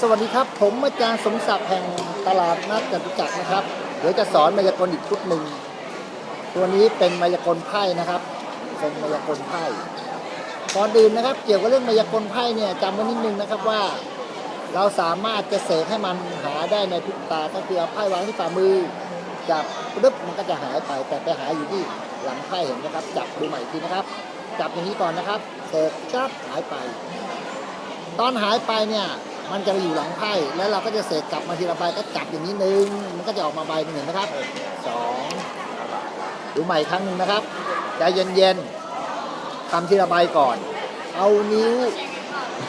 สวัสดีครับ ผมอาจารย์สมศักดิ์แห่งตลาดนัดจตุจักรนะครับ เดี๋ยวจะสอนมายากลอีกชุดหนึ่ง ตัวนี้เป็นมายากลไพ่นะครับ เป็นมายากลไพ่ก่อนอื่นนะครับ เกี่ยวกับเรื่องมายากลไพ่เนี่ยจำไว้นิดนึงนะครับว่า เราสามารถจะเสกให้มันหาได้ในพริบตา ก็คือเอาไพ่วางที่ฝ่ามือ จับปึ๊บมันก็จะหายไป แต่ไปหาอยู่ที่หลังไพ่เห็นนะครับ จับดูใหม่ทีนะครับ จับอย่างนี้ก่อนนะครับเสกจับหายไป ตอนหายไปเนี่ย มันจะไปอยู่หลังไพ่แล้วเราก็จะเสกกลับมาทีละใบก็จับอย่างนี้หนึ่งมันก็จะออกมาใบหนึ่งนะครับสองดูใหม่ครั้งหนึ่งนะครับใจเย็นๆทำทีละใบก่อน เอานิ้ว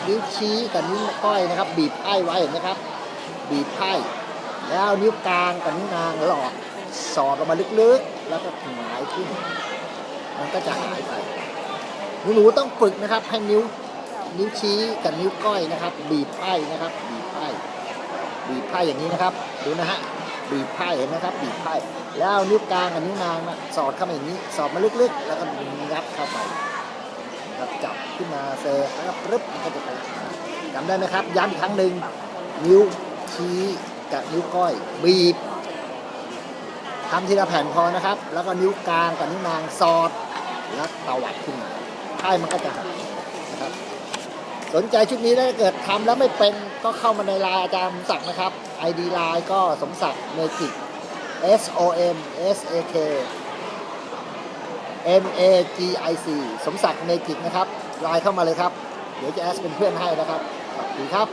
นิ้วชี้กับนิ้วก้อยนะครับ บีบไพ่ไว้เห็นไหมครับ บีบไพ่แล้วเอานิ้วกลางกับนิ้วนางหลอกสอดออกมาลึกๆ แล้วก็หงายขึ้น มันก็จะหายไปหนูๆต้องฝึกนะครับให้นิ้ว นิ้วชี้กับนิ้วก้อยนะครับ บีบไพ่นะครับ บีบไพ่บีบไพ่อย่างนี้นะครับ ดูนะฮะบีบไพ่เห็นไหมครับ บีบไพ่แล้วนิ้วกลางกับนิ้วนางนะสอดเข้ามาอย่างนี้ สอดมาลึกๆ แล้วก็งัดเข้าไปครับจับขึ้นมาเซแล้วก็ปึ๊บมันก็จะไปจำได้ไหมครับ ย้ำอีกครั้งหนึ่งนิ้วชี้กับนิ้วก้อย บีบทำทีละแผ่นพอนะครับ แล้วก็นิ้วกลางกับนิ้วนางสอดแล้วตวัดขึ้นมาไพ่มันก็จะหายนะครับ สนใจชุดนี้ถ้าเกิดทำแล้วไม่เป็นก็เข้ามาในไลน์อาจารย์สมศักดิ์นะครับ ID ไลน์ก็สมศักดิ์เมจิก S O M S A K M A G I C สมศักดิ์เมจิกนะครับไลน์เข้ามาเลยครับ เดี๋ยวจะแอดเป็นเพื่อนให้นะครับสวัสดีครับ